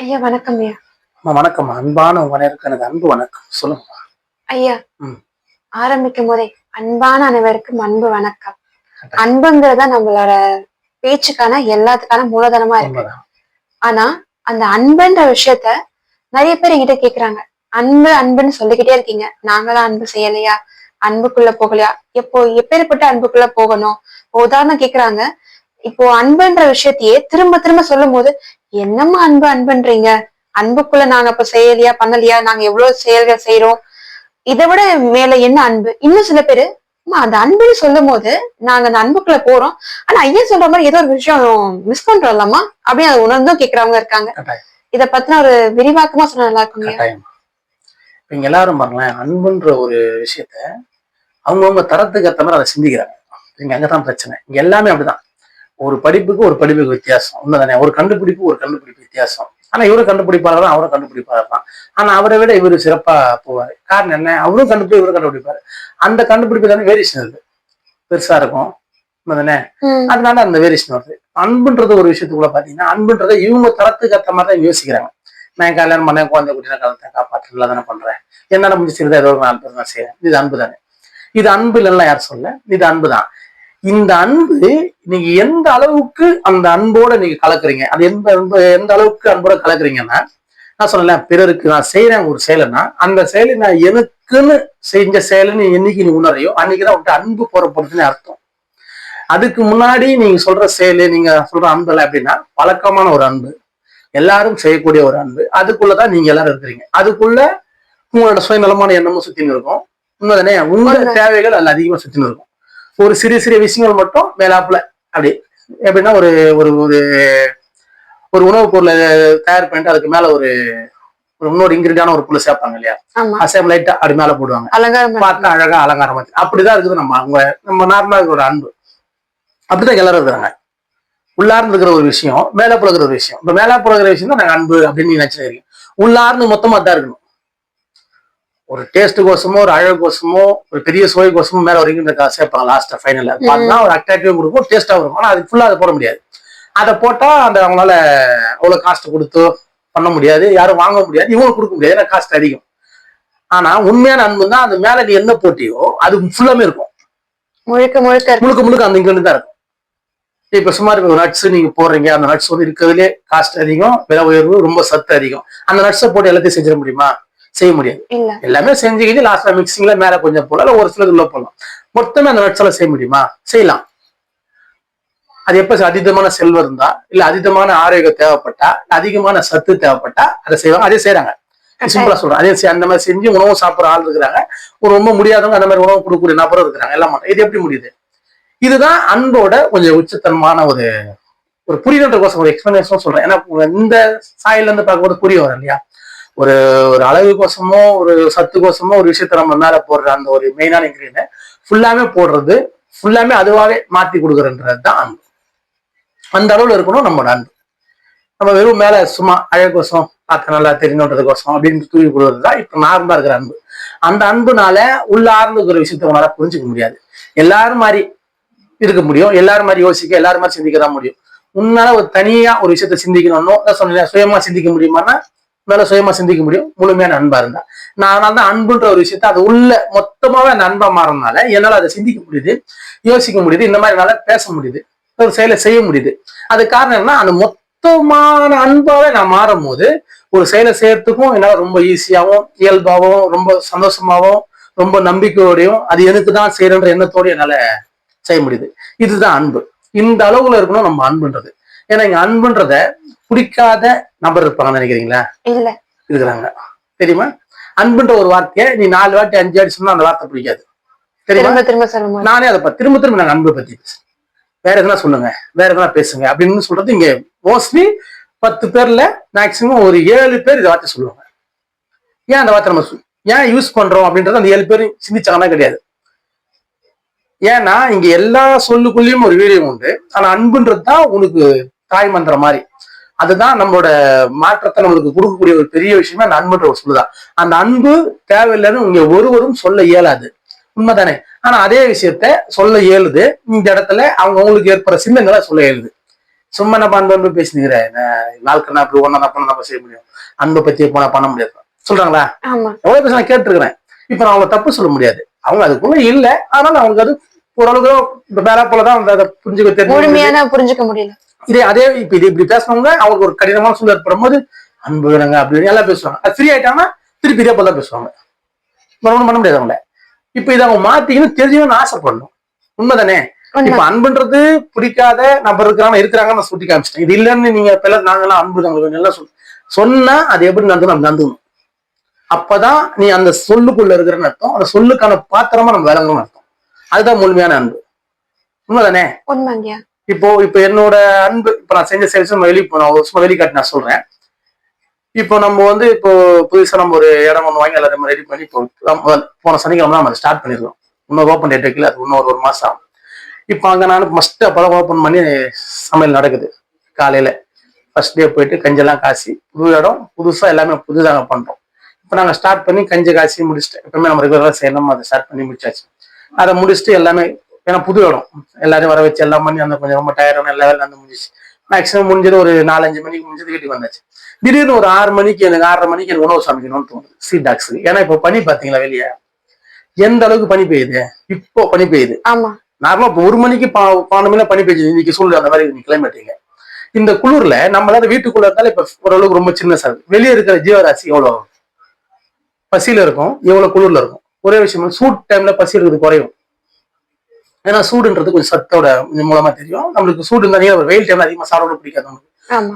ஐயா வணக்கம் ஐயா. அம்மா வணக்கம். அன்பான உங்க எனக்கு அன்பு வணக்கம். சொல்லுங்க ஐயா. ஆரம்பிக்கும் போதே அன்பான அனைவருக்கும் அன்பு வணக்கம். அன்புங்கிறதா நம்மளோட பேச்சுக்கான எல்லாத்துக்கான மூலதனமா இருக்கு. ஆனா அந்த அன்புன்ற விஷயத்த நிறைய பேர் என்கிட்ட கேக்குறாங்க. அன்பு அன்புன்னு சொல்லிக்கிட்டே இருக்கீங்க. நாங்களாம் அன்பு செய்யலையா? அன்புக்குள்ள போகலையா? எப்போ எப்பேற்பட்ட அன்புக்குள்ள போகணும்? உதாரணம் கேக்குறாங்க. இப்போ அன்புன்ற விஷயத்தையே திரும்ப திரும்ப சொல்லும் போது என்னம்மா அன்பு அன்புன்றீங்க? அன்புக்குள்ள நாங்க இப்ப செய்யலையா பண்ணலையா? நாங்க எவ்வளவு செயல்கள் செய்யறோம் இதை விட மேல என்ன அன்பு? இன்னும் சில பேரு அந்த அன்புன்னு சொல்லும் போது நாங்க அந்த அன்புக்குள்ள போறோம். ஆனா ஐயா சொல்ற மாதிரி ஏதோ ஒரு விஷயம் மிஸ் பண்றோம்லம்மா? அப்படின்னு அதை உணர்ந்தும் கேக்குறவங்க இருக்காங்க. இத பத்தின ஒரு விரிவாக்கமா சொன்னா நல்லா இப்ப இங்க எல்லாரும் பாருங்களேன் அன்புன்ற ஒரு விஷயத்த அவங்கவுங்க தரத்துக்கு ஏற்ற மாதிரி அதை சிந்திக்கிறாங்க. இங்க அங்கதான் பிரச்சனை. இங்க எல்லாமே அப்படிதான். ஒரு படிப்புக்கு ஒரு படிப்புக்கு வித்தியாசம். உண்மைதானே? ஒரு கண்டுபிடிப்பு ஒரு கண்டுபிடிப்பு வித்தியாசம். ஆனா இவரும் கண்டுபிடிப்பாளர்? தான் அவரும் கண்டுபிடிப்பாளர்? தான் ஆனா அவரை விட இவரு சிறப்பா போவாரு. காரணம் என்ன? அவரும் கண்டுபிடி இவரும் கண்டுபிடிப்பாரு. அந்த கண்டுபிடிப்பு தானே வேரியேஷன் இருக்கு பெருசா இருக்கும். உண்மைதானே? அதனால அந்த வேரியேஷன் வருது. அன்புன்றது ஒரு விஷயத்துக்குள்ள பாத்தீங்கன்னா அன்புன்றதை இவங்க தரத்துக்கு ஏற்ற மாதிரி தான் யோசிக்கிறாங்க. நான் கல்யாணம் பண்ணேன் குழந்தை குட்டின காலத்தை காப்பாற்றுல தானே பண்றேன். என்னால முடிச்சிருந்தா ஏதோ ஒரு நாலு பேர் நான் செய்யறேன் இது அன்பு தானே இது அன்பு இல்லைன்னா யார் சொல்ல இது அன்பு தான் இந்த அன்பு நீங்க எந்த அளவுக்கு அந்த அன்போட நீங்க கலக்குறீங்க? அது எந்த அன்பு எந்த அளவுக்கு அன்போட கலக்குறீங்கன்னா நான் சொன்னல பிறருக்கு நான் செய்யறேன் ஒரு செயலைன்னா அந்த செயலை நான் எனக்குன்னு செஞ்ச செயலுன்னு என்னைக்கு நீ உணரையோ அன்னைக்குதான் உன்கிட்ட அன்பு போறப்படுதுன்னு அர்த்தம். அதுக்கு முன்னாடி நீங்க சொல்ற செயலு நீங்க சொல்ற அன்பு எல்லாம் எப்படின்னா பழக்கமான ஒரு அன்பு எல்லாரும் செய்யக்கூடிய ஒரு அன்பு அதுக்குள்ளதான் நீங்க எல்லாரும் இருக்கிறீங்க. அதுக்குள்ள உங்களோட சுயநலமான எண்ணமும் சுத்தின்னு இருக்கும். உண்மைதானே? உங்க உண்மை. தேவைகள் அதுல அதிகமா சுத்தின்னு இருக்கும். ஒரு சிறிய சிறிய விஷயங்கள் மட்டும் மேலாப்புல அப்படி. எப்படின்னா ஒரு ஒரு ஒரு ஒரு உணவுப் பொருளை தயார் பண்ணிட்டு அதுக்கு மேல ஒரு ஒரு இன்னொரு இன்கிரீடியான ஒரு பொருளை சேர்ப்பாங்க இல்லையா? அசேம் லைட்டா அப்படி மேல போடுவாங்க. பார்த்தா அழகா அலங்காரம் அப்படிதான் இருக்குது நம்ம அவங்க நம்ம நார்மலா இருக்கிற ஒரு அன்பு. அப்படிதான் எல்லாரும் இருக்கிறாங்க. உள்ளார்ந்து இருக்கிற ஒரு விஷயம் மேல புலகிற ஒரு விஷயம். இப்ப மேல புலகிற விஷயம் தான் நாங்க அன்பு அப்படின்னு நினைச்சிருக்கீங்க உள்ளார்ந்து மொத்தமா தான் இருக்கணும். ஒரு டேஸ்ட் கோசமோ ஒரு அழகு கோசமோ ஒரு பெரிய சுவை கோசமோ மேல இங்கிட்ட சேர்ப்பாங்க லாஸ்டா ஃபைனல்ல பார்த்தா ஒரு அட்ராக்டிவ் கொடுக்கும் டேஸ்டாவும் இருக்கும் ஆனா அது ஃபுல்லா அதை போட முடியாது. அதை போட்டா அந்த அவங்களால அவ்வளவு காஸ்ட் கொடுத்து பண்ண முடியாது யாரும் வாங்க முடியாது இவங்க கொடுக்க முடியாது ஏன்னா காஸ்ட் அதிகம். ஆனா உண்மையான அன்பு தான் அது மேல நீ என்ன போட்டியோ அது ஃபுல்லாமே இருக்கும். முழுக்க முழுக்க இருக்கு. முழுக்க முழுக்க அந்த இங்கிருந்து தான் இருக்கும். இப்ப சுமார் இப்ப நட்ஸ் நீங்க போடுறீங்க அந்த நட்ஸ் வந்து இருக்கிறதுலே காஸ்ட் அதிகம் விலை உயர்வு ரொம்ப சத்து அதிகம். அந்த நட்ஸை போட்டு எல்லாத்தையும் செஞ்சிட முடியுமா? செய்ய முடியாது. எல்லாமே செஞ்சுக்கிட்டு லாஸ்ட்ல மிக்சிங்ல மேல கொஞ்சம் போடலாம் ஒரு சிலது உள்ள போடலாம். மொத்தமே அந்த நட்ஸ் எல்லாம் செய்ய முடியுமா? செய்யலாம். அது எப்ப அதீதமான செல்வம் இருந்தா இல்ல அதீதமான ஆரோக்கியம் தேவைப்பட்டா அதிகமான சத்து தேவைப்பட்டா அதை செய்வாங்க அதே செய்யறாங்க சிம்பிளா சொல்றேன். அதே அந்த மாதிரி செஞ்சு உணவு சாப்பிடுற ஆள் இருக்கிறாங்க. ஒரு ரொம்ப முடியாதவங்க அந்த மாதிரி உணவு கொடுக்கக்கூடிய நபரும் இருக்கிறாங்க. எல்லாம் இது எப்படி முடியுது? இதுதான் அன்போட கொஞ்சம் உச்சத்தனமான ஒரு ஒரு புரியணுன்றக்கோசம் ஒரு எக்ஸ்பிளனேஷன் சொல்றேன். ஏன்னா இந்த சாயில இருந்து பார்க்கும்போது புரிய வரும் இல்லையா? ஒரு ஒரு அழகு கோசமோ ஒரு சத்து கோசமோ ஒரு விஷயத்த நம்ம மேல போடுற அந்த ஒரு மெயினான இன்கிரீடியன் ஃபுல்லாமே போடுறது ஃபுல்லாமே அதுவாகவே மாத்தி கொடுக்குறன்றது தான் அன்பு. அந்த அளவுல இருக்கணும் நம்மளோட அன்பு. நம்ம வெறும் மேல சும்மா அழகு கோசம் பார்க்க நல்லா தெரிஞ்சோன்றது கோசம் அப்படின்னு தூக்கி கொடுக்குறது தான் இப்ப நார்மலா இருக்கிற அன்பு. அந்த அன்புனால உள்ளார்ந்து இருக்கிற விஷயத்த உங்களால புரிஞ்சுக்க முடியாது. எல்லாரும் மாதிரி இருக்க முடியும் எல்லாரும் மாதிரி யோசிக்க எல்லாரும் மாதிரி சிந்திக்க தான் முடியும். உன்னால ஒரு தனியா ஒரு விஷயத்த சிந்திக்கணும்னோ சொன்னீங்க சொன்னேன் சுயமா சிந்திக்க முடியுமான்னா மேல சுயமா சிந்திக்க முடியும். முழுமையான அன்பா இருந்தா. நான் அதனால தான் அன்புன்ற ஒரு விஷயத்த அது உள்ள மொத்தமாவே அந்த அன்பா மாறினால என்னால அதை சிந்திக்க முடியுது யோசிக்க முடியுது இந்த மாதிரி என்னால பேச முடியுது ஒரு செயலை செய்ய முடியுது. அது காரணம் என்னன்னா அந்த மொத்தமான அன்பாவே நான் மாறும் போது ஒரு செயலை செய்யறதுக்கும் என்னால ரொம்ப ஈஸியாகவும் இயல்பாகவும் ரொம்ப சந்தோஷமாகவும் ரொம்ப நம்பிக்கையோடையும் அது எனக்கு தான் செய்யறன்ற எண்ணத்தோடய என்னால செய்ய முடியுது. இதுதான் அன்பு. இந்த அளவுல இருக்கணும் நம்ம அன்புன்றது. ஏன்னா இங்க அன்புன்றத பிடிக்காத நபர் இருப்பாங்கன்னு நினைக்கிறீங்களா? இல்ல. இருக்கிறாங்க. தெரியுமா? அன்புன்ற ஒரு வார்த்தையை நீ நாலு வாட்டி அஞ்சு வாட்டி சொன்னா அந்த வார்த்தை பிடிக்காது. தெரியுமா? திரும்ப திரும்ப நானே அதை திரும்ப திரும்ப நாங்க அன்பை பத்தி பேசுறேன். வேற எதனா சொல்லுங்க. வேற எதனா பேசுங்க. அப்படின்னு சொல்றது இங்க மோஸ்ட்லி பத்து பேர்ல மேக்சிமம் ஒரு ஏழு பேர் இந்த வார்த்தை சொல்லுவாங்க. ஏன் அந்த வார்த்தை நம்ம ஏன் யூஸ் பண்றோம் அப்படின்றது அந்த ஏழு பேர் சிந்திச்சாங்கன்னா கிடையாது. ஏன்னா இங்க எல்லா சொல்லுக்குள்ளேயும் ஒரு வீரியம் உண்டு. ஆனா அன்புன்றது தான் உனக்கு தாய் மந்திரம் மாதிரி. அதுதான் நம்மளோட மாற்றத்தை நம்மளுக்கு கொடுக்கக்கூடிய ஒரு பெரிய விஷயமே அந்த அன்புன்ற ஒரு சொல்லுதான் அந்த அன்பு தேவையில்லைன்னு இங்க ஒருவரும் சொல்ல இயலாது. உண்மைதானே? ஆனா அதே விஷயத்த சொல்ல இயலுது. இந்த இடத்துல அவங்க அவங்களுக்கு ஏற்படுற சின்னங்களை சொல்ல இயலுது. சும்மா நம்ம அன்பு அன்பு பேசினுக்கிறேன். வாழ்க்கை நான் இப்படி ஒன்னா பண்ண நம்ம செய்ய முடியும். அன்பை பத்தி போனா பண்ண முடியாது. சொல்றாங்களா? எவ்வளவு பேர் நான் கேட்டிருக்கிறேன். இப்ப நான் அவங்கள தப்பு சொல்ல முடியாது. அவங்க அதுக்குள்ள இல்ல. அதனால அவங்களுக்கு அது ஓரளவுக்கு வேற போலதான் அதை புரிஞ்சுக்க தெரிஞ்சு முழுமையான புரிஞ்சுக்க முடியல. இதே அதே இப்ப இது இப்படி பேசுனவங்க அவங்களுக்கு ஒரு கடினமான சூழல் ஏற்படும் போது அன்பு வேணுங்க அப்படின்னு எல்லாம் பேசுவாங்க. அது ஃப்ரீ ஆயிட்டாங்கன்னா திருப்பி இதே போல தான் பேசுவாங்க ஒண்ணும் பண்ண முடியாது அவங்கள. இப்ப இதை அவங்க மாத்திக்கணும் தெரிஞ்சுக்கணும்னு ஆசைப்படணும். உண்மைதானே? உண்மை. இப்ப அன்புன்றது பிடிக்காத நபர் இருக்கிறாங்க இருக்கிறாங்க நான் சுட்டி காமிச்சிட்டேன். இது இல்லைன்னு நீங்க எல்லாம் நாங்கெல்லாம் அன்பு உங்களுக்கு எல்லாம் சொல் சொன்னா அது எப்படி நடந்தணும் நடந்துக்கணும் அப்பதான் நீ அந்த சொல்லுக்குள்ள இருக்கிறன்னு அர்த்தம். அந்த சொல்லுக்கான பாத்திரமா நம்ம விளங்கணும்னு அர்த்தம். அதுதான் முழுமையான அன்பு. உண்மைதானே? உண்மைங்கய்யா. இப்போ இப்போ என்னோட அன்பு இப்போ நான் செஞ்ச சேல்ஸ் ஒரு சும்மா வெளிக்காட்டி நான் சொல்றேன். இப்போ நம்ம வந்து இப்போ புதுசா நம்ம ஒரு இடம் ஒன்று வாங்கி எல்லாரும் ரெடி பண்ணி இப்போ போன சனிக்கிழமை நம்ம ஸ்டார்ட் பண்ணிருக்கோம் இன்னொரு ஓப்பன் டேட் வைக்கல அது இன்னொரு ஒரு மாசம் ஆகும். இப்போ அங்க நான் ஃபர்ஸ்ட் அப்பதான் ஓப்பன் பண்ணி சமையல் நடக்குது. காலையில ஃபர்ஸ்ட் டே போயிட்டு கஞ்செல்லாம் காசி புது இடம் புதுசா எல்லாமே புதுதாக பண்றோம். இப்போ நாங்கள் ஸ்டார்ட் பண்ணி கஞ்சி காசி முடிச்சுட்டு எப்பவுமே நம்ம ரெகுலராக செய்யணும் அதை ஸ்டார்ட் பண்ணி முடிச்சாச்சு. அதை முடிச்சுட்டு எல்லாமே ஏன்னா புது இடம். எல்லாரையும் வர வச்சு எல்லாம் பண்ணி அந்த கொஞ்சம் ரொம்ப டயர்டான எல்லா வேலையும் வந்து முடிஞ்சிச்சு. மேக்ஸிமம் முடிஞ்சது ஒரு நாலஞ்சு மணிக்கு முடிஞ்சது வீட்டுக்கு வந்தாச்சு. திடீர்னு ஒரு ஆறு மணிக்கு எனக்கு ஆறரை மணிக்கு எனக்கு உணவு சமைக்கணும்னு தோணுது. சீட் டாக்ஸுக்கு ஏன்னா இப்போ பனி பார்த்தீங்களா வெளியே? எந்த அளவுக்கு பனி பெய்யுது? இப்போ பனி பெய்யுது. ஆமா. நார்மலா இப்போ ஒரு மணிக்கு பா பன்னெண்டு மணி பனி பெய்யுது இன்னைக்கு சூழ்நிலை அந்த மாதிரி கிளைமேட்டுங்க இந்த குளிர்ல நம்மளால வீட்டுக்குள்ள இருந்தாலும் இப்ப ஓரளவுக்கு ரொம்ப சின்ன சார் வெளியே இருக்கிற ஜீவராசி எவ்வளவு? பசியில இருக்கும் எவ்வளவு குளிர்ல இருக்கும்? ஒரே விஷயம் சூட் டைம்ல பசி இருக்குது குறையும். ஏன்னா சூடுன்றது கொஞ்சம் சத்தோட மூலமா தெரியும். நம்மளுக்கு சூடு இருந்தா வெயில் டைம்ல அதிகமா சாப்பிட பிடிக்காது நமக்கு.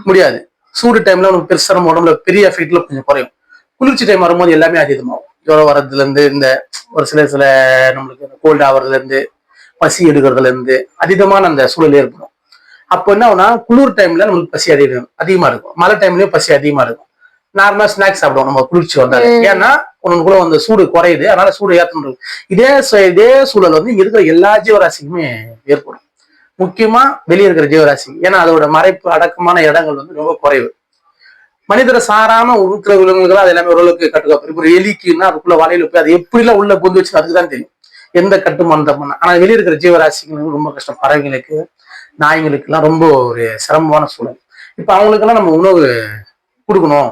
முடியாது. சூடு டைம்ல நமக்கு பெருசா நம்ம உடம்புல பெரிய எஃபெக்ட்ல கொஞ்சம் குறையும். குளிர்ச்சி டைம் வரும்போது எல்லாமே அதிகமாகும் ஜுரம் வர்றதுல இருந்து இந்த ஒரு சில சில நம்மளுக்கு கோல்ட் ஆகுறதுல இருந்து பசி எடுக்கிறதுல இருந்து அதீதமான அந்த சூழல் ஏற்படும். அப்போ என்ன ஆகும்னா குளிர் டைம்ல நம்மளுக்கு பசி அதிகம் அதிகமா இருக்கும். மழை டைம்லயும் பசி அதிகமா இருக்கும். நார்மலா ஸ்நாக்ஸ் சாப்பிடுவோம். நம்ம குளிர்ச்சி வந்தாலே. ம். ஏன்னா உனக்குள்ள அந்த சூடு குறையுது. அதனால சூடு ஏற்றணும் இதே இதே சூழல் வந்து இங்க இருக்கிற எல்லா ஜீவராசிக்குமே ஏற்படும். முக்கியமா வெளியே இருக்கிற ஜீவராசி. ஏன்னா அதோட மறைப்பு அடக்கமான இடங்கள் வந்து ரொம்ப குறைவு. மனிதரை சாராம இருக்கிற விலங்குகள் அது எல்லாமே ஓரளவுக்கு கட்டுக்கோப்பு. இப்போ எலிக்குன்னா அதுக்குள்ள வலையில போய் அது எப்படிலாம் உள்ள பொந்து வச்சு அதுக்கு தான் தெரியும். எந்த கட்டுமானத்தை பண்ண. ஆனா வெளியே இருக்கிற ஜீவராசிகளுக்கு ரொம்ப கஷ்டம். பறவைகளுக்கு நாய்களுக்கு எல்லாம் ரொம்ப ஒரு சிரமமான சூழல். இப்ப அவங்களுக்கெல்லாம் நம்ம உணவு கொடுக்கணும்.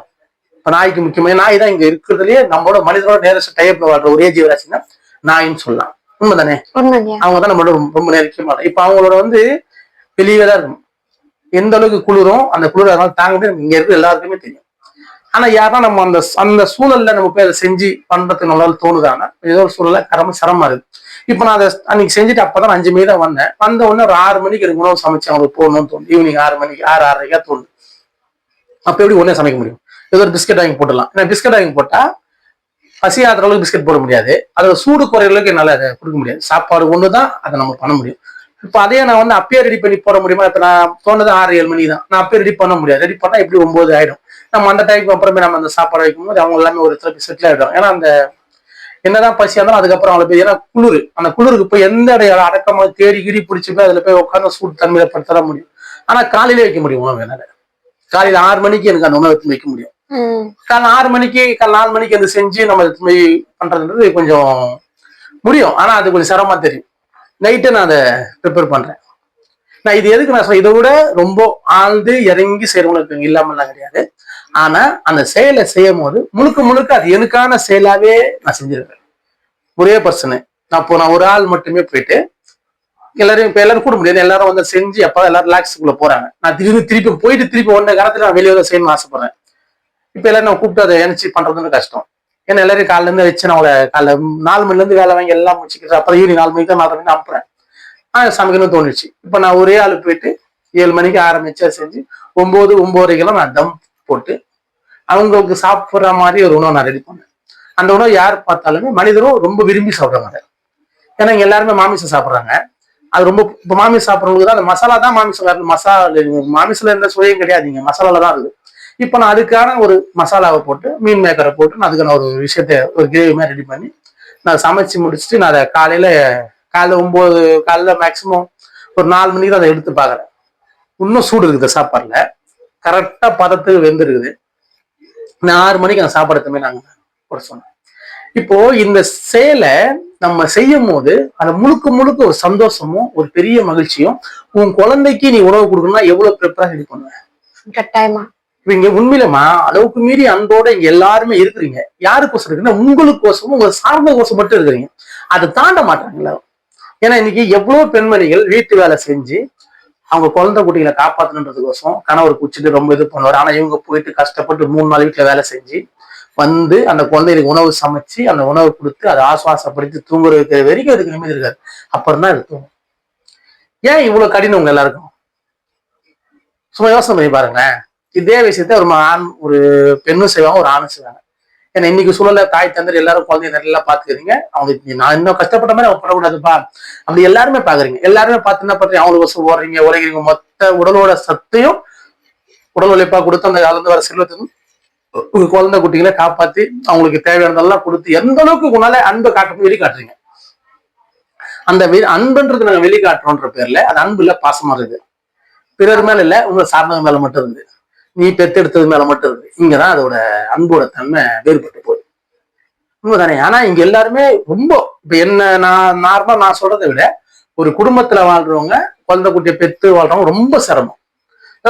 இப்ப நாய்க்கு முக்கியமாக நாய் தான் இங்க இருக்கிறதுலயே நம்மளோட மனிதனோட நேரஸ்ட் டைப்ல வாழ்ற ஒரே ஜீவராசின்னா நாயின்னு சொல்லலாம். உண்மைதானே? அவங்க தான் நம்மளோட ரொம்ப- நெருக்கமான இப்ப அவங்களோட வந்து வெளியே தான் இருக்கும். எந்த அளவுக்கு குளிரும் அந்த குளிர் அதனால தாங்க இங்க இருக்கிற எல்லாருக்குமே தெரியும். ஆனா யாருன்னா நம்ம அந்த அந்த சூழல்ல நம்ம போய் அதை செஞ்சு பண்றதுக்கு நம்மளால தோணுதானா ஏதோ ஒரு சூழல்ல கடமை சிரமமா இருக்கு. இப்ப நான் அதை அன்னைக்கு செஞ்சுட்டு அப்பதான் அஞ்சு மணி தான் வந்தேன். வந்த உடனே ஒரு ஆறு மணிக்கு எனக்கு உணவு சமைச்சு அவங்களுக்கு போகணும்னு தோணுது. ஈவினிங் ஆறு மணிக்கு ஆறு ஆறரைக்கா தோணுது. அப்ப எப்படி உடனே சமைக்க முடியும்? ஏதோ ஒரு பிஸ்கட் வாங்கி போட்டுடலாம். ஏன்னா பிஸ்கட் வாங்கி போட்டால் பசி ஆகிற அளவுக்கு பிஸ்கட் போட முடியாது. அதோட சூடு குறைய அளவுக்கு என்னால் அதை கொடுக்க முடியாது. சாப்பாடு ஒன்று தான் அதை நம்ம பண்ண முடியும். இப்போ அதே நான் வந்து அப்பயே ரெடி பண்ணி போட முடியுமா? இப்போ நான் போனது ஆறு ஏழு மணி தான். நான் அப்பயே ரெடி பண்ண முடியாது. ரெடி பண்ணால் எப்படி ஒன்பது ஆயிடும். நம்ம அந்த டைமுக்கு அப்புறமே நம்ம அந்த சாப்பாடு வைக்கும்போது அவங்க எல்லாமே ஒரு இடத்துல செட்டில் ஆகிடும் ஏன்னா அந்த என்னதான் பசியாக இருந்தாலும் அதுக்கப்புறம் அவங்களை போய் ஏன்னா குளிர். அந்த குளிருக்கு போய் எந்த இடம் அடக்கமாக தேடி கீடி பிடிச்சி போய் அதில் போய் உட்காந்து சூடு தன்மையில படுத்தர முடியும். ஆனால் காலையிலே வைக்க முடியும்? உணவு என்னால் காலையில் ஆறு மணிக்கு எனக்கு அந்த உணவு வைக்க முடியும். காலை ஆறு மணிக்கு காலை நாலு மணிக்கு அந்த செஞ்சு நம்ம போய் பண்றதுன்றது கொஞ்சம் முடியும். ஆனா அது கொஞ்சம் சிரமமா தெரியும். நைட்டு நான் அதை ப்ரிப்பேர் பண்றேன். நான் இது எதுக்கு நான் இதை விட ரொம்ப ஆழ்ந்து இறங்கி செய்யறவங்களுக்கு இல்லாமலாம் கிடையாது. ஆனா அந்த செயலை செய்யும் போது முழுக்க முழுக்க அது எனக்கான செயலாவே நான் செஞ்சிருக்கேன் ஒரே பர்சனு நான் இப்போ நான் ஒரு ஆள் மட்டுமே போயிட்டு எல்லாரும் இப்ப எல்லாரும் கூட முடியாது. எல்லாரும் வந்து செஞ்சு அப்போ எல்லாரும் ரிலாக்ஸுக்குள்ள போறாங்க. நான் திரும்பி திருப்பி போயிட்டு திருப்பி ஒன்றை காலத்துல நான் வெளியே செய்யணும்னு ஆசைப்படுறேன். இப்ப எல்லாரும் நான் கூப்பிட்டு அதை எனர்ஜி பண்றதுன்னு கஷ்டம். ஏன்னா எல்லாரும் காலைல இருந்து வச்சு நான் அவளை காலைல நாலு மணில இருந்து வேலை வாங்கி எல்லாம் முடிச்சுக்கிட்டு அப்புறம் ஈவினிங் நாலு மணிக்கு தான் நாலு மணிக்கு அனுப்புறேன். ஆஹ் சமைக்கணும்னு தோணுச்சு. இப்ப நான் ஒரே ஆளு போயிட்டு ஏழு மணிக்கு ஆரம்பிச்சா செஞ்சு ஒன்பது ஒன்பதரைக்கெல்லாம் நான் தம் போட்டு அவங்களுக்கு சாப்பிட்ற மாதிரி ஒரு உணவை நான் ரெடி பண்ணேன். அந்த உணவு யார் பார்த்தாலுமே மனிதரும் ரொம்ப விரும்பி சாப்பிடுறாங்க ஏன்னா இங்க எல்லாருமே மாமிசம் சாப்பிடுறாங்க. அது ரொம்ப இப்போ மாமிசம் சாப்பிட்றவங்களுக்கு தான் அந்த மசாலா தான் மாமிசம். மசாலா மாமிசில எந்த சுவையும் கிடையாதுங்க மசாலால தான் இருக்கு இப்போ நான் அதுக்கான ஒரு மசாலாவை போட்டு மீன் மேக்கரை போட்டு நான் அதுக்கான ஒரு விஷயத்த ஒரு கிரேவி மாதிரி ரெடி பண்ணி நான் சமைச்சு முடிச்சுட்டு நான் அதை காலையில காலைல ஒன்பது காலைல மேக்சிமம் ஒரு நாலு மணிக்கு அதை எடுத்து பார்க்குறேன். இன்னும் சூடு இருக்குது சாப்பாடுல கரெக்டா பதத்துக்கு வெந்திருக்குது. நான் ஆறு மணிக்கு அந்த சாப்பாடு எடுத்துமே நாங்கள் போட சொன்னேன். இப்போ இந்த செயலை நம்ம செய்யும் போது அந்த முழுக்க முழுக்க ஒரு சந்தோஷமும் ஒரு பெரிய மகிழ்ச்சியும் உன் குழந்தைக்கு நீ உணவு கொடுக்கணும்னா எவ்வளவு ப்ரிப்பரா ரெடி பண்ணுவேன் கட்டாயமா. இப்ப இங்க உண்மையிலமா அளவுக்கு மீறி அன்போட இங்க எல்லாருமே இருக்கிறீங்க. யாருக்கோசம் இருக்குன்னா உங்களுக்கோசமும் உங்க சார்ந்த கோசம் மட்டும் இருக்கிறீங்க. அதை தாண்ட மாட்டாங்களா? ஏன்னா இன்னைக்கு எவ்வளவு பெண்மணிகள் வீட்டு வேலை செஞ்சு அவங்க குழந்தை குட்டிகளை காப்பாத்தணுன்றதுக்கோசம் கணவர் குச்சிட்டு ரொம்ப இது பண்ணுவார். ஆனா இவங்க போயிட்டு கஷ்டப்பட்டு மூணு நாள் வீட்டுல வேலை செஞ்சு வந்து அந்த குழந்தைகளுக்கு உணவு சமைச்சு அந்த உணவு கொடுத்து அதை ஆசுவாசப்படுத்தி தூங்குற வைக்கிற வரைக்கும் அதுக்கு நிம்மதி இருக்காது. அப்புறம் தான் இது தூங்கும் ஏன் இவ்வளவு கடினம் உங்க எல்லாருக்கும்? சும்மா யோசனை பண்ணி பாருங்களேன். இதே விஷயத்த ஒரு ஆண் ஒரு பெண்ணும் செய்வாங்க ஒரு ஆணும் செய்வாங்க. ஏன்னா இன்னைக்கு சூழல தாய் தந்தர் எல்லாரும் குழந்தைய நல்லா பாத்துக்கிறீங்க அவங்க நான் இன்னும் கஷ்டப்பட்ட மாதிரி அவங்க படக்கூடாதுப்பா. அப்படி எல்லாருமே பாக்குறீங்க எல்லாருமே பார்த்து என்ன பண்றீங்க? அவங்களுக்கு வசூல் ஓடுறீங்க உரைக்கிறீங்க. மொத்த உடலோட சத்தையும் உடல் உழைப்பா கொடுத்து அந்த கலந்து வர செல்வத்தையும் உங்க குழந்தை குட்டிகளை காப்பாத்தி அவங்களுக்கு தேவையானதெல்லாம் கொடுத்து எந்த அளவுக்கு உங்களால அன்பை காட்ட வெளிக்காட்டுறீங்க. அந்த அன்புன்றது நாங்க வெளிக்காட்டுறோன்ற பேர்ல அது அன்பு இல்ல பாசமா இருக்குது பிறர் மேல இல்ல உங்க சார்ந்தவங்க மேல மட்டும் இருந்து. நீ பெத்தெடுத்தது மேல மட்டும் இருக்கு. இங்கதான் அதோட அன்போட தன்மை வேறுபட்டு போகுது. உண்மைதானே? ஆனா இங்க எல்லாருமே ரொம்ப இப்ப என்ன நான் நார்மலா நான் சொல்றதை விட ஒரு குடும்பத்துல வாழ்றவங்க குழந்தை குட்டியை பெத்து வாழ்றவங்க ரொம்ப சிரமம்.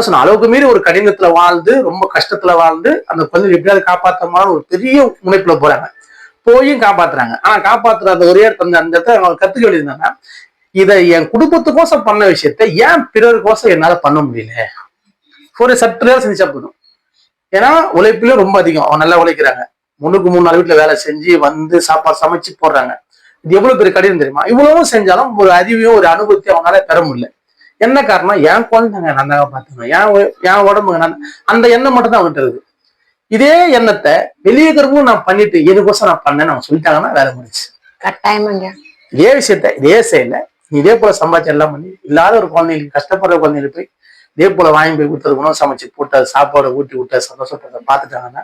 சொன்ன அளவுக்கு மீறி ஒரு கடினத்துல வாழ்ந்து ரொம்ப கஷ்டத்துல வாழ்ந்து அந்த குழந்தை எப்படியாவது காப்பாத்தமான ஒரு பெரிய முனைப்புல போறாங்க. போயும் காப்பாத்துறாங்க. ஆனா காப்பாத்துற அந்த ஒரே அந்த அந்த இடத்துல அவங்க கத்துக்க வேண்டியது என்னன்னா இதை என் குடும்பத்துக்கோசம் பண்ண விஷயத்த ஏன் பிறருக்கோசம் என்னால பண்ண முடியல? ஒரு சற்று நேரம் செஞ்சா போதும். ஏன்னா உழைப்பிலும் ரொம்ப அதிகம். அவங்க நல்லா உழைக்கிறாங்க. முன்னுக்கு மூணு நாள் வீட்டுல வேலை செஞ்சு வந்து சாப்பாடு சமைச்சு போடுறாங்க. இது எவ்வளவு பெரிய கடினம் தெரியுமா? இவ்வளவும் செஞ்சாலும் ஒரு அறிவையும் ஒரு அனுபவத்தையும் அவங்களால பெற முடியல. என்ன காரணம்? என் குழந்தைங்க நான் தான் பார்த்துக்கணும். என் என் உடம்புங்க நான் அந்த எண்ணம் மட்டும் தான் அவங்ககிட்ட இருக்கு. இதே எண்ணத்தை வெளியே இருக்கிறவங்களும் நான் பண்ணிட்டு எனக்கோசம் நான் பண்ணேன்னு அவங்க சொல்லிட்டாங்கன்னா வேலை முடிச்சு கட்டாயமாங்க. இதே விஷயத்த இதே செயல இதே போல சம்பாதிச்சு எல்லாம் பண்ணி இல்லாத ஒரு குழந்தைங்களுக்கு கஷ்டப்படுற குழந்தைங்களுக்கு போய் இதே போல வாங்கி போய் கொடுத்தது உணவு சமைச்சு போட்டு சாப்பாடு ஊட்டி விட்டு சந்தோஷப்பட்ட பார்த்துட்டாங்கன்னா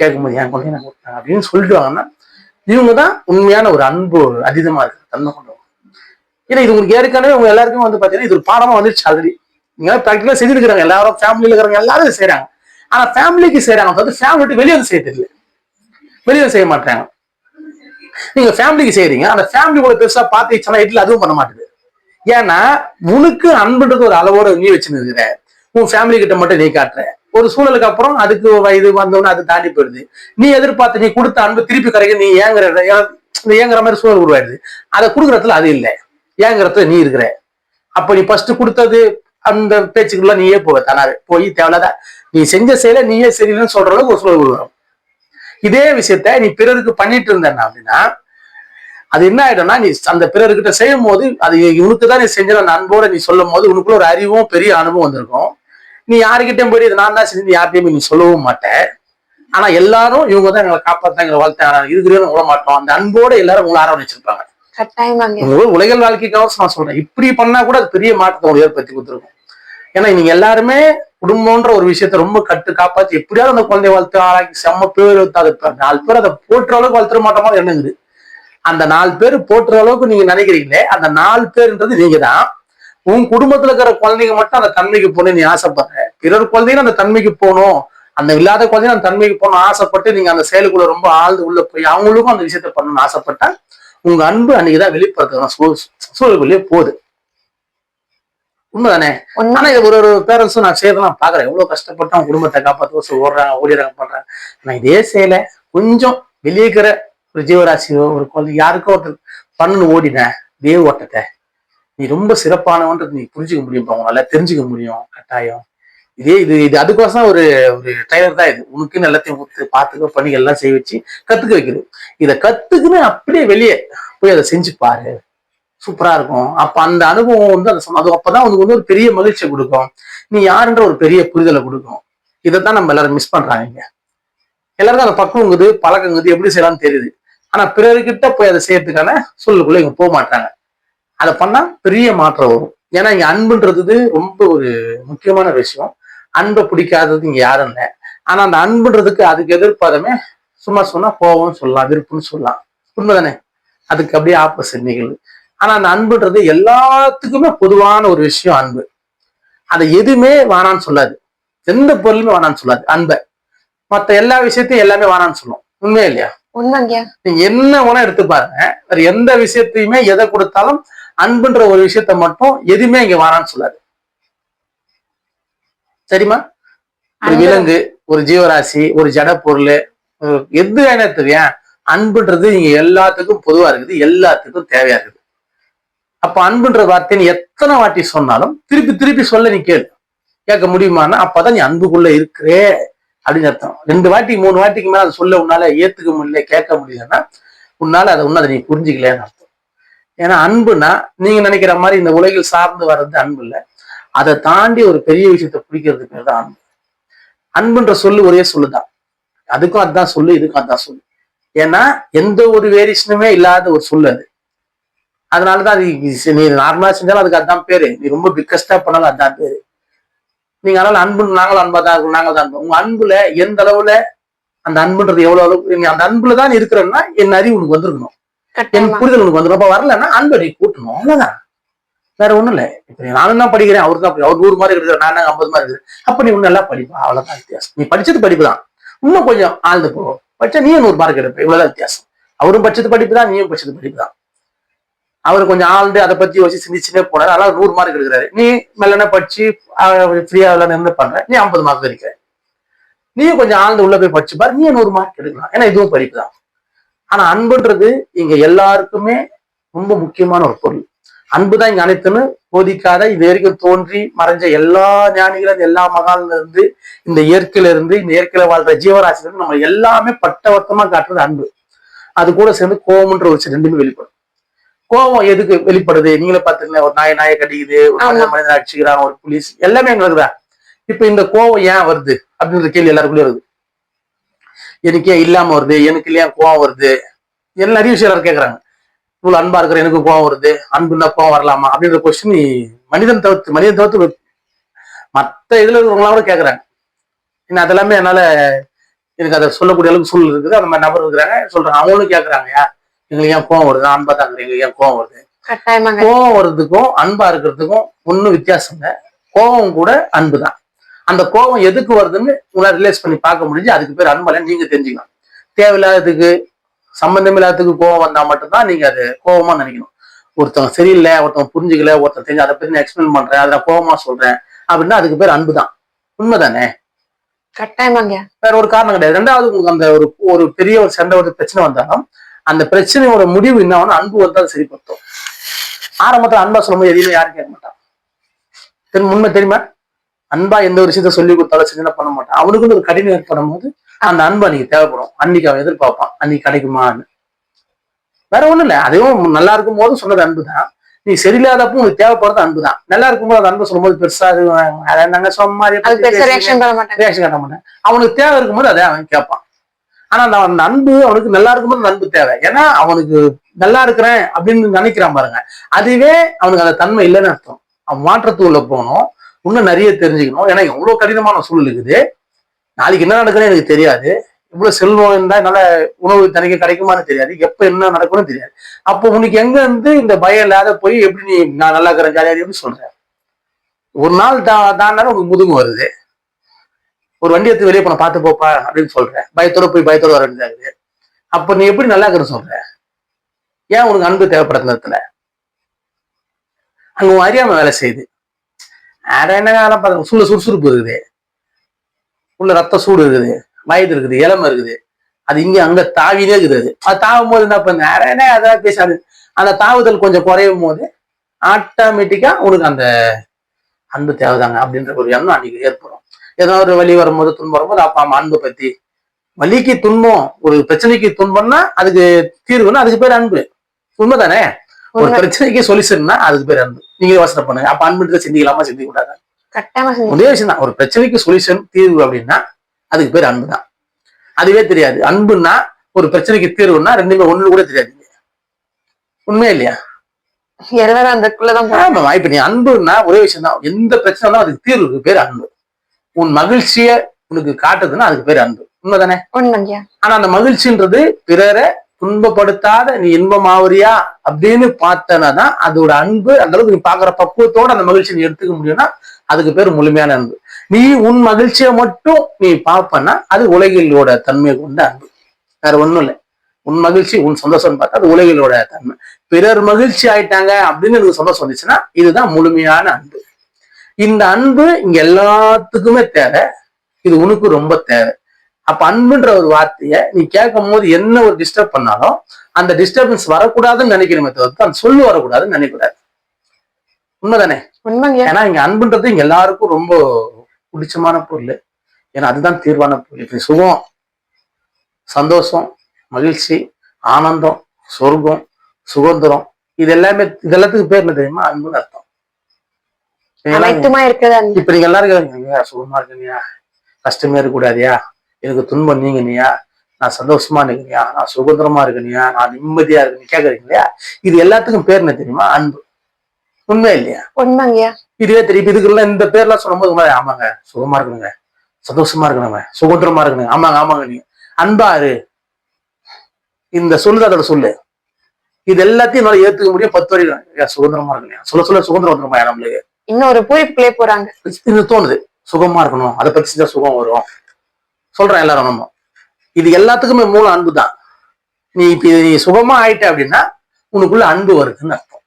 கேட்கும்போது என் குழந்தைங்க கொடுத்தாங்க? அப்படின்னு சொல்லிட்டுவாங்கன்னா இவங்க தான் உண்மையான ஒரு அன்பு அதீதமா இருக்கு தன்மை கொண்டவங்க. ஏன்னா இது உங்களுக்கு ஏற்கனவே உங்க எல்லாருக்கும் வந்து பாத்தீங்கன்னா இது ஒரு பாடமா வந்துருச்சு ஆல்ரெடி நீங்க ப்ராக்டிகலா செஞ்சிருக்கிறாங்க எல்லாரும் ஃபேமிலியில இருக்கிறவங்க எல்லாரும் செய்யறாங்க ஆனா ஃபேமிலிக்கு செய்யறாங்க வந்து ஃபேமிலி விட்டு வெளியே வந்து செய்ய தெரியல. வெளியே செய்ய மாட்டாங்க நீங்க ஃபேமிலிக்கு செய்யறீங்க அந்த ஃபேமிலி கூட பெருசா பார்த்துச்சுன்னா இட்லி அதுவும் பண்ண மாட்டேது. ஏன்னா உனக்கு அன்புன்றது ஒரு அளவோட நீ வச்சுன்னு இருக்கிற உன் ஃபேமிலி கிட்ட மட்டும் நீ காட்டுற. ஒரு சூழலுக்கு அப்புறம் அதுக்கு வயது வந்தோன்னு அது தாண்டி போயிடுது. நீ எதிர்பார்த்து நீ கொடுத்த அன்பு திருப்பி கிடைக்க நீ ஏங்குற ஏங்குற மாதிரி சூழல் உருவாயிடுது. அதை கொடுக்குறதுல அது இல்லை. ஏங்குறதுல நீ இருக்கிற. அப்ப நீ ஃபர்ஸ்ட் கொடுத்தது அந்த பேச்சுக்குள்ள நீயே போவ தானாவே. போய் தேவையில்லாத நீ செஞ்ச செயலை நீயே சரியில்லைன்னு சொல்ற அளவுக்கு ஒரு சூழல் உருவாகும். இதே விஷயத்த நீ பிறருக்கு பண்ணிட்டு இருந்தேன்னா அப்படின்னா அது என்ன ஆயிடும்னா நீ அந்த பிறர்கிட்ட செய்யும் போது அது இவனுக்கு தான் நீ செஞ்ச அந்த அன்போட நீ சொல்லும் போது உனக்குள்ள ஒரு அறிவும் பெரிய அனுபவம் வந்திருக்கும். நீ யாருக்கிட்டையும் போய் இது நான் தான் செஞ்சு யார்கிட்டயும் நீ சொல்லவும் மாட்டேன் ஆனா எல்லாரும் இவங்க தான் எங்களை காப்பாத்தாங்கிற வாழ்த்தை இருக்கிறவங்க விட மாட்டோம். அந்த அன்போட எல்லாரும் உங்களை ஆரம்பிச்சிருப்பாங்க உலகில் வாழ்க்கைக்காக நான் சொல்றேன். இப்படி பண்ணா கூட அது பெரிய மாற்றத்தை உங்களுக்கு ஏற்படுத்தி கொடுத்துருக்கும். ஏன்னா நீங்க எல்லாருமே குடும்பம்ன்ற ஒரு விஷயத்த ரொம்ப கட்டு காப்பாத்தி எப்படியாவது அந்த குழந்தைய வளர்த்து ஆளாக்கி செம்ம பேர் நாலு பேர் அதை போட்டுற அளவுக்கு வளர்த்துற மாட்டோமோ என்னங்குது. அந்த நாலு பேர் போட்டுற அளவுக்கு நீங்க நினைக்கிறீங்களே அந்த நாலு பேர்ன்றது நீங்க தான் உன் குடும்பத்துல இருக்கிற குழந்தைங்க மட்டும் அந்த தன்மைக்கு போகணும் நீ ஆசைப்படுற. பிறர் குழந்தைங்க அந்த தன்மைக்கு போகணும். அந்த இல்லாத குழந்தைங்க அந்த தன்மைக்கு போகணும் ஆசைப்பட்டு நீங்க அந்த செயலுக்குள்ள ரொம்ப ஆழ்ந்து உள்ள போய் அவங்களுக்கும் அந்த விஷயத்த பண்ணணும்னு ஆசைப்பட்டா உங்க அன்பு அன்னைக்குதான் வெளிப்படுத்துறதுதான் சூழ் சூழலுக்குள்ளேயே போகுது. உண்மைதானே? உண்மை. ஆனா இது ஒரு ஒரு பேரண்ட்ஸும் நான் செய்யறதெல்லாம் பாக்குறேன் எவ்வளவு கஷ்டப்பட்டு அவங்க குடும்பத்தை காப்பாற்ற ஓடுறாங்க ஓடிறாங்க பண்றாங்க நான் இதே செய்யல கொஞ்சம் வெளியே இருக்கிற ஒரு ஜீவராசியோ ஒரு குழந்தை யாருக்கோ ஒருத்தர் பண்ணணும் ஓடினேன் வேவ் ஓட்டத்தை நீ ரொம்ப சிறப்பானவன்றது நீ புரிஞ்சுக்க முடியும் உங்களால தெரிஞ்சுக்க முடியும் கட்டாயம். இதே இது இது அதுக்கோசம் ஒரு ஒரு ட்ரைலர் தான் இது. உனக்குன்னு எல்லாத்தையும் ஊத்து பார்த்துக்க பண்ணி எல்லாம் செய்ய வச்சு கத்துக்க வைக்கிறது இதை கத்துக்குன்னு அப்படியே வெளியே போய் அதை செஞ்சு பாரு. சூப்பரா இருக்கும். அப்ப அந்த அனுபவம் வந்து அந்த அது அப்பதான் உனக்கு வந்து ஒரு பெரிய மகிழ்ச்சியை கொடுக்கும். நீ யாருன்ற ஒரு பெரிய புரிதலை கொடுக்கும். இதைத்தான் நம்ம எல்லாரும் மிஸ் பண்றாங்க. இங்க எல்லாருக்கும் அந்த பக்குவங்குது பழக்கங்குது எப்படி செய்யலாம்னு தெரியுது. ஆனா பிறர்கிட்ட போய் அதை செய்யறதுக்கான சூழலுக்குள்ள இவங்க போக மாட்டாங்க. அதை பண்ணா பெரிய மாற்றம் வரும். ஏன்னா இங்க அன்புன்றது ரொம்ப ஒரு முக்கியமான விஷயம். அன்பை பிடிக்காதது இங்க யாரும் இல்லை. ஆனா அந்த அன்புன்றதுக்கு அதுக்கு எதிர்பாதமே சும்மா சொன்னா கோவம் சொல்லலாம் விருப்பம்னு சொல்லலாம். உண்மைதானே? அதுக்கு அப்படியே ஆப்போசிட் நிகழ்வு. ஆனா அந்த அன்புன்றது எல்லாத்துக்குமே பொதுவான ஒரு விஷயம் அன்பு. அதை எதுவுமே வேணான்னு சொல்லாது. எந்த பொருளுமே வேணான்னு சொல்லாது. அன்பை. மத்த எல்லா விஷயத்தையும் எல்லாமே வேணான்னு சொல்லும். உண்மையா இல்லையா? நீங்க என்ன வேணா எடுத்து பாருங்க. வேற எந்த விஷயத்தையுமே எதை கொடுத்தாலும் அன்புன்ற ஒரு விஷயத்த மட்டும் எதுவுமே இங்க வாரான்னு சொல்லாது. சரிம்மா? ஒரு விலங்கு ஒரு ஜீவராசி ஒரு ஜட பொருள் எது என்ன தெரியும் அன்புன்றது இங்க எல்லாத்துக்கும் பொதுவா இருக்குது. எல்லாத்துக்கும் தேவையா இருக்குது. அப்ப அன்புன்ற வார்த்தை நீ எத்தனை வாட்டி சொன்னாலும் திருப்பி திருப்பி சொல்ல நீ கேளு. கேட்க முடியுமான்னா அப்பதான் நீ அன்புக்குள்ள இருக்கிறே. அப்படின்னு அர்த்தம். ரெண்டு வாட்டி மூணு வாட்டிக்கு மேலே அதை சொல்ல உன்னால ஏத்துக்க முடியல கேட்க முடியலன்னா உன்னால அதை இன்னும் அதை நீ புரிஞ்சுக்கலன்னு அர்த்தம். ஏன்னா அன்புனா நீங்க நினைக்கிற மாதிரி இந்த உலகில் சார்ந்து வர்றது அன்பு இல்லை. அதை தாண்டி ஒரு பெரிய விஷயத்தை பிடிக்கிறது பேர் தான் அன்பு. அன்புன்ற சொல்லு ஒரே சொல்லுதான். அதுக்கும் அதுதான் சொல்லு இதுக்கும் அதுதான் சொல்லு. ஏன்னா எந்த ஒரு வேரியேஷனுமே இல்லாத ஒரு சொல்லு அது. அதனாலதான் அது நீ நார்மலா செஞ்சாலும் அதுக்கு அதான் பேரு. நீ ரொம்ப பிக்கஸ்டா பண்ணாலும் அதான் பேரு. நீங்க அதனால அன்பு நாங்களும் அன்பா தான் இருக்கோம் நாங்களும் தான் அன்பு. உங்க அன்புல எந்த அளவுல அந்த அன்புன்றது எவ்வளவு அளவு அந்த அன்புல தான் இருக்கிறன்னா என் அறிவு உனக்கு வந்திருக்கணும். என் புரிதல் உனக்கு வந்துடும் அப்ப வரலன்னா அன்பை நீ கூட்டணும். அவ்வளவுதான். வேற ஒண்ணும் இல்ல. இப்ப நானும் தான் படிக்கிறேன் அவரு தான் அவர் நூறு மார்க் எடுக்கிறார் நான் ஐம்பது மார்க் எடுக்கிறேன் அப்ப நீ நல்லா படிப்பா. அவ்வளவுதான் வித்தியாசம். நீ படிச்சது படிப்பு தான் இன்னும் கொஞ்சம் ஆழ்ந்து போ. படிச்சா நீயும் நூறு மார்க் எடுப்ப. இவ்வளவுதான் வித்தியாசம். அவரும் படிச்சது படிப்பு தான் நீயும் படிச்சது படிப்பு தான் அவர் கொஞ்சம் ஆழ்ந்து அதை பத்தி யோசிச்சு சிந்திச்சுனே போனாரு. அதனால நூறு மார்க் எடுக்கிறாரு. நீ மெல்லன படிச்சு ஃப்ரீயா இருந்து பண்ற. நீ ஐம்பது மார்க் எடுக்கிற நீயும் கொஞ்சம் ஆழ்ந்து உள்ள போய் படிச்சு பாரு. நீ நூறு மார்க் எடுக்கலாம். ஏன்னா இதுவும் படிப்பு தான். ஆனா அன்புன்றது இங்க எல்லாருக்குமே ரொம்ப முக்கியமான ஒரு பொருள். அன்புதான் இங்க அனைத்துன்னு போதிக்காத இது வரைக்கும் தோன்றி மறைஞ்ச எல்லா ஞானிகளும் எல்லா மகான்ல இருந்து இந்த இயற்கையில இருந்து இந்த இயற்கையில வாழ்ற ஜீவராசில இருந்து நம்ம எல்லாமே பட்டவர்த்தமா காட்டுறது அன்பு. அது கூட சேர்ந்து கோபம்ன்ற ஒரு ரெண்டுமே வெளிப்படும். கோபம் எதுக்கு வெளிப்படுது? நீங்களே பாத்துருங்க ஒரு நாய் நாயை கடிக்குது ஒரு மனிதன் அடிச்சுக்கிறான் ஒரு புலிஸ் எல்லாமே எங்க இருக்குதா இப்ப இந்த கோபம் ஏன் வருது? அப்படின்ற கேள்வி எல்லாருக்குள்ளே வருது. எனக்கு ஏன் இல்லாம வருது எனக்கு இல்லையா கோவம் வருது? எல்லாம் நிறைய விஷயம் எல்லாரும் கேக்குறாங்க. இவ்வளவு அன்பா இருக்கிற எனக்கு கோவம் வருது அன்புன்னா கோவம் வரலாமா? அப்படின்ற கொஸ்டின் மனிதன் தவிர்த்து மனிதன் தவிர்த்து மத்த இதுல இருக்கிறவங்களாம் கூட கேக்குறாங்க. இன்னும் அதெல்லாமே என்னால எனக்கு அதை சொல்லக்கூடிய அளவுக்கு சூழல் இருக்குது. அந்த மாதிரி நபர் இருக்கிறாங்க சொல்றாங்க. அவங்களும் கேக்குறாங்க "யா, எங்களுக்கு ஏன் கோவம் வருது? அன்பா தான் இருக்கிறீங்க ஏன் கோவம் வருது? கோவம் வர்றதுக்கும் அன்பா இருக்கிறதுக்கும் ஒன்றும் வித்தியாசம் இல்லை. கோவம் கூட அன்பு தான். அந்த கோவம் எதுக்கு வருதுன்னு உங்களால் ரிலேஸ் பண்ணி பார்க்க முடிஞ்சு அதுக்கு பேர் அன்பலை நீங்க தெரிஞ்சுக்கலாம் தேவையில்லாததுக்கு சம்பந்தம் இல்லாததுக்கு கோவம் வந்தா மட்டும்தான் நீங்க அது கோவமா நினைக்கணும். ஒருத்தவங்க சரியில்லை ஒருத்தவங்க புரிஞ்சுக்கல ஒருத்தன் தெரிஞ்சு அதை பத்தி நான் எக்ஸ்பிளைன் பண்றேன் அதை கோவமா சொல்றேன் அப்படின்னா அதுக்கு பேர் அன்பு தான். உண்மைதானே? கட்டாயமாங்க. வேற ஒரு காரணம் கிடையாது. ரெண்டாவது உங்களுக்கு அந்த ஒரு ஒரு பெரிய ஒரு சண்டை ஒரு பிரச்சனை வந்தாலும் அந்த பிரச்சனையோட முடிவு என்ன அன்பு வந்து அதை சரிப்படுத்தும். ஆரம்பத்துல அன்பா சொல்லும்போது எதையுமே யாரும் கேட்க மாட்டான். தெரியும் உண்மை தெரியுமா? அன்பா எந்த ஒரு விஷயத்த சொல்லி கொடுத்தாலும் செஞ்சா பண்ண மாட்டான். அவனுக்கு ஒரு கடினம் ஏற்படும் போது அந்த அன்பு அன்னைக்கு தேவைப்படும். அன்னைக்கு அவன் எதிர்பார்ப்பான். அன்னைக்கு கிடைக்குமான்னு. வேற ஒண்ணும் இல்லை. அதுவும் நல்லா இருக்கும் போது சொன்னது அன்பு தான் நீ சரியில்லாதப்போ உனக்கு தேவைப்படுறது அன்பு தான் நல்லா இருக்கும்போது அந்த அன்பு சொல்லும்போது பெருசா அது அதை நாங்க அது பெருசா ரியாக்ஷன் காட்ட மாட்டேன் அவனுக்கு தேவை இருக்கும்போது அதை அவன் கேட்பான். ஆனா அந்த அந்த அன்பு அவனுக்கு நல்லா இருக்கும்போது அந்த அன்பு தேவை. ஏன்னா அவனுக்கு நல்லா இருக்கிறேன் அப்படின்னு நினைக்கிறான் பாருங்க. அதுவே அவனுக்கு அந்த தன்மை இல்லைன்னு அர்த்தம். அவன் மாற்றத்துக்குள்ள போகணும் இன்னும் நிறைய தெரிஞ்சுக்கணும். ஏன்னா எவ்வளவு கடினமான சூழல் இருக்குது. நாளைக்கு என்ன நடக்குதுன்னு எனக்கு தெரியாது. இவ்வளவு செல்வம் இருந்தா என்னால உணவு தனிக்க கிடைக்குமான்னு தெரியாது. எப்ப என்ன நடக்கும்னு தெரியாது. அப்போ உனக்கு எங்க இருந்து இந்த பயம் இல்லாத போய் எப்படி நீ நான் நல்லா இருக்கிறேன் ஜாலியாக எப்படி சொல்றேன் ஒரு நாள் தா தாண்டாலும் உனக்கு முதுகு வருது. ஒரு வண்டி எடுத்து வெளியே போன பார்த்து போப்பா அப்படின்னு சொல்றேன். பயத்தோட போய் பயத்தோட வர வேண்டியதாகுது அப்ப நீ எப்படி நல்லா இருக்குன்னு சொல்ற? ஏன் உனக்கு அன்பு தேவைப்படுற இடத்துல அங்க உன் அறியாம வேலை செய்யுது. அட என்ன காலம் பார்த்து சுள்ள சுறுசுறுப்பு இருக்குது. உள்ள ரத்த சூடு இருக்குது. வயது இருக்குது. இளமை இருக்குது. அது இங்க அங்க தாவினே இருக்குது. அது அது தாவும் போது என்ன பண்ண? அட என்ன அதான் பேசாது. அந்த தாவுதல் கொஞ்சம் குறையும் போது ஆட்டோமேட்டிக்கா உனக்கு அந்த அன்பு தேவைதாங்க அப்படின்ற ஒரு எண்ணம் அன்னைக்கு ஏற்படும். ஏதோ ஒரு வழி வரும்போது துன்பம் வரும்போது அப்பா அம்மா அன்பை பத்தி. வலிக்கு துன்பம் ஒரு பிரச்சனைக்கு துன்பம்னா அதுக்கு தீர்வுன்னா அதுக்கு பேர் அன்பு. உண்மைதானே? ஒரு. பிரச்சனைக்கு சொல்யூஷன்னா அதுக்கு பேர் அன்பு. நீங்க யோசனை பண்ணுங்க. அப்ப அன்பு சிந்திக்கலாமா? சிந்திக்க கூடாது ஒரே விஷயம் தான். ஒரு பிரச்சனைக்கு சொல்யூஷன் தீர்வு அப்படின்னா அதுக்கு பேர் அன்பு தான். அதுவே தெரியாது. அன்புன்னா ஒரு பிரச்சனைக்கு தீர்வுன்னா ரெண்டுமே ஒண்ணு கூட தெரியாது. உண்மையா இல்லையா? எல்லாரும் அதுக்குள்ளதான் போறாங்க ஆமா இப்ப நீ அன்புன்னா ஒரே விஷயம் தான். எந்த பிரச்சனை அதுக்கு தீர்வுக்கு பேர் அன்பு. உன் மகிழ்ச்சிய உனக்கு காட்டுதுன்னா அதுக்கு பேர் அன்பு. உண்மைதானே? ஆனா அந்த மகிழ்ச்சின்றது பிறரை துன்பப்படுத்தாத நீ இன்பமாவறியா அப்படின்னு பார்த்தனா தான் அதோட அன்பு அந்த அளவுக்கு நீ பாக்குற பக்குவத்தோட அந்த மகிழ்ச்சியை நீ எடுத்துக்க முடியும்னா அதுக்கு பேர் முழுமையான அன்பு. நீ உன் மகிழ்ச்சியை மட்டும் நீ பார்ப்பனா அது உலகிலோட தன்மை கொண்ட அன்பு. வேற ஒண்ணும் இல்லை. உன் மகிழ்ச்சி உன் சந்தோஷம் பார்த்தா அது உலகிலோட தன்மை. பிறர் மகிழ்ச்சி ஆயிட்டாங்க அப்படின்னு எனக்கு சந்தோஷம் வந்துச்சுன்னா இதுதான் முழுமையான அன்பு. இந்த அன்பு இங்க எல்லாத்துக்குமே தேவை. இது உனக்கு ரொம்ப தேவை. அப்ப அன்புன்ற ஒரு வார்த்தைய நீ கேட்கும் போது என்ன ஒரு டிஸ்டர்ப் பண்ணாலும் அந்த டிஸ்டர்பன்ஸ் வரக்கூடாதுன்னு நினைக்கிறமே தவிர்த்து அந்த சொல்லு வரக்கூடாதுன்னு நினைக்கூடாது உண்மைதானே? ஏன்னா இங்க அன்புன்றது இங்க எல்லாருக்கும் ரொம்ப பிடிச்சமான பொருள். ஏன்னா அதுதான் தீர்வான பொருள். இப்ப சுகம் சந்தோஷம் மகிழ்ச்சி ஆனந்தம் சொர்க்கம் சுதந்திரம் இது எல்லாமே இது எல்லாத்துக்கும் பேர் என்ன தெரியுமா? அன்புன்னு அர்த்தம். அனைத்துமா இருக்கிறது? இப்ப நீங்க எல்லாரும் சுகமா இருக்கனியா கஷ்டமே இருக்கக்கூடாதியா எனக்கு துன்பம் நீங்கனியா நான் சந்தோஷமா இருக்கனியா நான் சுதந்திரமா இருக்கனியா நான் நிம்மதியா இருக்கணும் கேக்குறீங்க இல்லையா? இது எல்லாத்துக்கும் பேர் என்ன தெரியுமா? அன்பு. உண்மை இல்லையா? உண்மைங்கய்யா இதுவே தெரியும். இதுக்கெல்லாம் இந்த பேர்லாம் சொல்லும்போது ஆமாங்க சுகமா இருக்கணுங்க. சந்தோஷமா இருக்கணுங்க. சுதந்திரமா இருக்கணுங்க. ஆமாங்க ஆமாங்க நீங்க. அன்பாரு இந்த சொல்லு அதோட சொல்லு. இது எல்லாத்தையும் என்னால ஏத்துக்க முடியும். பத்து வரைக்கும் சுதந்திரமா இருக்கணும் சொல்ல சொல்ல சுதந்திரம் வந்துருமா நம்மளுக்கு? இன்னும் ஒரு பூரிப்புக்குள்ளே போறாங்க. இது தோணுது. சுகமா இருக்கணும். அதை பத்தி செஞ்சா சுகம் வரும். சொல்றேன் எல்லாரும் நம்ம. இது எல்லாத்துக்குமே மூலம் அன்பு தான் நீ இப்ப நீ சுகமா ஆயிட்ட அப்படின்னா உனக்குள்ள அன்பு வருதுன்னு அர்த்தம்.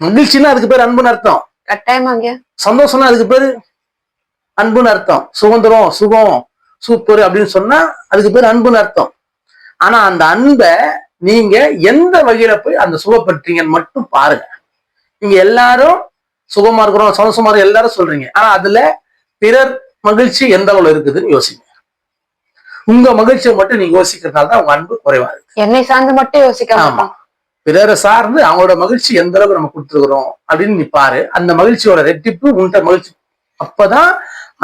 மகிழ்ச்சின்னா அதுக்கு பேர் அன்புன்னு அர்த்தம். கட்டாயமாங்கய்யா சந்தோஷம்னா அதுக்கு பேரு அன்புன்னு அர்த்தம். சுதந்திரம் சுகம் சூப்பர் அப்படின்னு சொன்னா அதுக்கு பேர் அன்புன்னு அர்த்தம். ஆனா அந்த அன்பை நீங்க எந்த வகையில போய் அந்த சுகப்பற்றீங்கன்னு மட்டும் பாருங்க. நீங்க எல்லாரும் சுகமா இருக்கிறோம் சந்தோஷமா இருக்கிறோம் எல்லாரும் சொல்றீங்க. ஆனா அதுல பிறர் மகிழ்ச்சி எந்த அளவுல இருக்குதுன்னு யோசிங்க. உங்க மகிழ்ச்சியை மட்டும் நீங்க யோசிக்கிறதுனால தான் உங்க அன்பு குறைவா இருக்கு. என்னை சார்ந்து மட்டும் யோசிக்க ஆமா. பிறரை சார்ந்து அவங்களோட மகிழ்ச்சி எந்த அளவுக்கு நம்ம கொடுத்துருக்குறோம் அப்படின்னு நீ பாரு. அந்த மகிழ்ச்சியோட ரெட்டிப்பு உன்கிட்ட மகிழ்ச்சி. அப்பதான்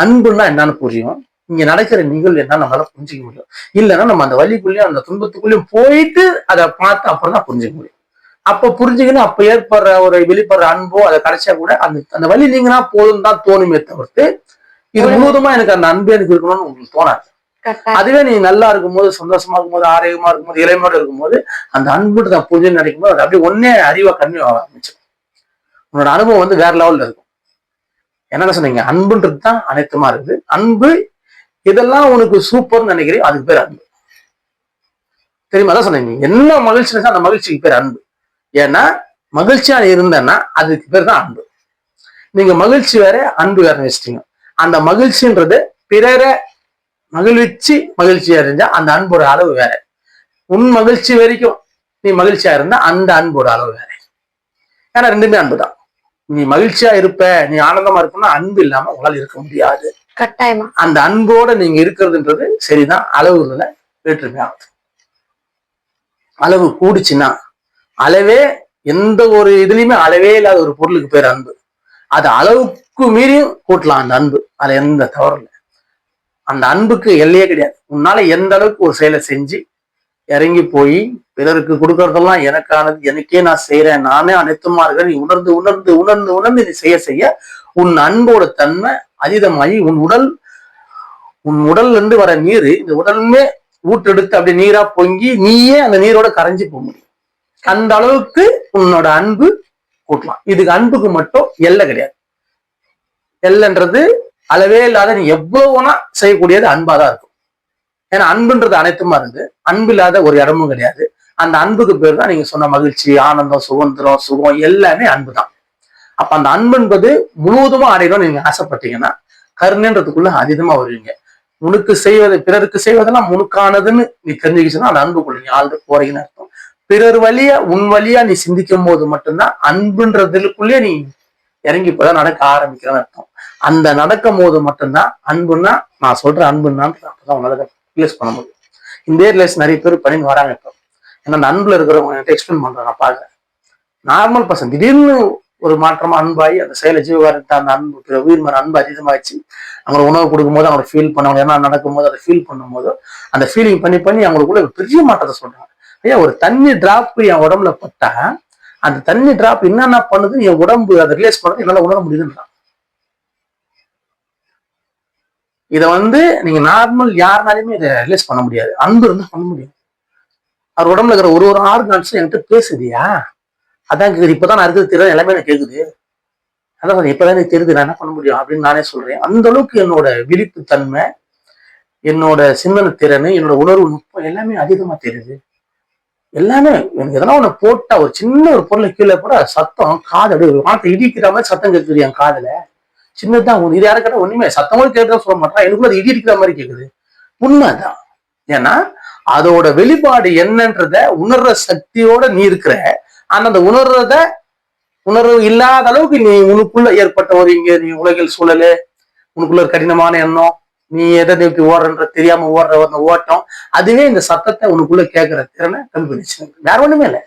அன்புன்னா என்னன்னு புரியும். இங்க நடக்கிற நிகழ்வு என்ன நம்மளால புரிஞ்சுக்க முடியும். இல்லைன்னா நம்ம அந்த வழிக்குள்ளேயும் அந்த துன்பத்துக்குள்ளேயும் போயிட்டு அதை பார்த்து அப்புறம் தான் புரிஞ்சுக்க முடியும். அப்ப புரிஞ்சுக்கணும் அப்ப ஏற்படுற ஒரு வெளிப்படுற அன்போ அதை கிடைச்சா கூட அந்த அந்த வழி நீங்கன்னா போதும் தான் தோணுமே தவிர்த்து இது முழுவதுமா எனக்கு அந்த அன்பு எனக்கு இருக்கணும்னு உங்களுக்கு தோணாது. அதுவே நீ நல்லா இருக்கும்போது சந்தோஷமா இருக்கும்போது ஆரோக்கியமா இருக்கும்போது இறைமையோட இருக்கும்போது அந்த அன்புட்டு தான் புரிஞ்சு நினைக்கும்போது அது அப்படியே ஒன்னே அறிவா கம்மி ஆக ஆரம்பிச்சிடும் உன்னோட அனுபவம் வந்து வேற லெவல்ல இருக்கும். என்ன சொன்னீங்க? அன்புன்றது தான் அனைத்துமா இருக்குது. அன்பு இதெல்லாம் உனக்கு சூப்பர்னு நினைக்கிறீங்க அதுக்கு பேர் அன்பு. தெரியுமா? அதான் சொன்னீங்க என்ன மகிழ்ச்சி அந்த மகிழ்ச்சிக்கு பேர் அன்பு. ஏன்னா மகிழ்ச்சியா இருந்தேன்னா அதுக்கு பேர் தான் அன்பு. நீங்க மகிழ்ச்சி வேற அன்பு வேற வச்சிட்டீங்க. அந்த மகிழ்ச்சின்றது பிறரை மகிழ்ச்சி மகிழ்ச்சியா இருந்தா அந்த அன்போட அளவு வேற. உன் மகிழ்ச்சி வரைக்கும் நீ மகிழ்ச்சியா இருந்தா அந்த அன்போட அளவு வேற. ஏன்னா ரெண்டுமே அன்பு தான். நீ மகிழ்ச்சியா இருப்ப நீ ஆனந்தமா இருப்பனா அன்பு இல்லாம உங்களால இருக்க முடியாது. கட்டாயமா. அந்த அன்போட நீங்க இருக்கிறதுன்றது சரிதான். அளவுல வேற்றுமை ஆகுது அளவு கூடுச்சுன்னா அளவே எந்த ஒரு இதுலயுமே அளவே இல்லாத ஒரு பொருளுக்கு பேர் அன்பு. அது அளவுக்கு மீறியும் கூட்டலாம் அந்த அன்பு. அதுல எந்த தவறும் இல்லை. அந்த அன்புக்கு எல்லையே கிடையாது. உன்னால எந்த அளவுக்கு ஒரு செயலை செஞ்சு இறங்கி போய் பிறருக்கு கொடுக்கறதெல்லாம் எனக்கானது எனக்கே நான் செய்யறேன் நானே அனைத்துமா இருக்கேன் நீ உணர்ந்து உணர்ந்து உணர்ந்து உணர்ந்து நீ செய்ய செய்ய உன் அன்போட தன்மை அதீதமாகி உன் உடல் உன் உடல்ல இருந்து வர நீர் இந்த உடலுமே ஊட்டெடுத்து அப்படியே நீரா பொங்கி நீயே அந்த நீரோட கரைஞ்சு போக முடியும் அந்த அளவுக்கு உன்னோட அன்பு கூட்டலாம். இதுக்கு அன்புக்கு மட்டும் எல்லை கிடையாது. எல்லைன்றது அளவே இல்லாத நீ எவ்வளவுனா செய்யக்கூடியது செய்யக்கூடியது அன்பாதான் இருக்கும். ஏன்னா அன்புன்றது அனைத்துமா இருந்து அன்பு இல்லாத ஒரு இடமும் கிடையாது. அந்த அன்புக்கு பேர் தான் நீங்க சொன்ன மகிழ்ச்சி ஆனந்தம் சுதந்திரம் சுகம் எல்லாமே அன்பு தான். அப்ப அந்த அன்பு என்பது முழுவதுமா அடையணும்னு நீங்க ஆசைப்பட்டீங்கன்னா கருணைன்றதுக்குள்ள அதிகமா வருவீங்க. உனக்கு செய்வது பிறருக்கு செய்வதெல்லாம் முனுக்கானதுன்னு நீ தெரிஞ்சுக்கிச்சுன்னா அந்த அன்புக்குள்ள நீ ஆழ்ந்து போறீங்கன்னு அர்த்தம். பிறர் வழியா உன் வழியா நீ சிந்திக்கும் போது மட்டும்தான் அன்புன்றதுக்குள்ளே நீ இறங்கி இப்பதான் நடக்க ஆரம்பிக்கிறேன்னு அர்த்தம். அந்த நடக்கும் போது மட்டும்தான் அன்புன்னா நான் சொல்ற அன்புன்னா அப்பதான் உன்னால ரிலேஸ் பண்ண முடியும். இந்த ரிலேஸ் நிறைய பேர் பண்ணின்னு வராங்க இப்போ. ஏன்னா அந்த அன்புல இருக்கிறவங்க எக்ஸ்பிளைன் பண்றேன் நான் பாக்குறேன் நார்மல் பர்சன் திடீர்னு ஒரு மாற்றமா அன்பாகி அந்த செயல ஜீவகாரத்தை அந்த அன்பு பிற உயிர் மேல அன்பு அதிகமாகிச்சு அவங்களுக்கு உணவு கொடுக்கும்போது அவங்களை ஃபீல் பண்ணவங்க என்ன நடக்கும்போது அதை ஃபீல் பண்ணும்போது அந்த ஃபீலிங் பண்ணி பண்ணி அவங்களுக்குள்ள பெரிய மாற்றத்தை சொல்றாங்க. ஐயா ஒரு தண்ணி டிராப் என் உடம்புல பட்டா அந்த தண்ணி டிராப் என்னென்ன பண்ணுது? என் உடம்பு அதை ரிலேஸ் பண்ணது என்னால உணர முடியுதுன்றான். இதை வந்து நீங்க நார்மல் யாருனாலுமே இதை ரிலேஸ் பண்ண முடியாது. அன்பு இருந்தால் பண்ண முடியும் அவர் உடம்புல இருக்கிற ஒரு ஒரு ஆர்கான்ஸும் என்கிட்ட பேசுதியா? அதான் கேக்குது இப்பதான் நான் இருக்கிறது தெரியாது? எல்லாமே எனக்கு கேக்குது. அதான் இப்பதான் எனக்கு தெரியுது நான் என்ன பண்ண முடியும் அப்படின்னு நானே சொல்றேன். அந்த அளவுக்கு என்னோட விழிப்பு தன்மை என்னோட சிந்தனை திறன் என்னோட உணர்வு நுட்பம் எல்லாமே அதிகமா தெரியுது. எல்லாமே எனக்கு எதனா ஒண்ணு போட்டா ஒரு சின்ன ஒரு பொருளை கீழே கூட சத்தம் காது அப்படியே வானத்தை இடிக்கிற மாதிரி சத்தம் கேட்குது என் காதுல. சின்னதான் ஒண்ணு இது யாரும் கேட்டா ஒண்ணுமே சத்தமும் கூட சொல்ல மாட்டேன். எனக்குள்ள அது இடி இடிக்கிற மாதிரி கேக்குது. உண்மைதான். ஏன்னா அதோட வெளிப்பாடு என்னன்றத உணர்ற சக்தியோட நீ இருக்கிற ஆனா அந்த உணர்றத உணர்வு இல்லாத அளவுக்கு நீ உனக்குள்ள ஏற்பட்ட ஒரு இங்க நீ உலகில் சூழலு. உனக்குள்ள ஒரு கடினமான எண்ணம் நீ எதை நோக்கி ஓடுறன்ற தெரியாம ஓடுற அந்த ஓட்டம் அதுவே இந்த சத்தத்தை உனக்குள்ள கேட்கிற திறனை கம்மி பண்ணிச்சு வேற ஒண்ணுமே இல்லை.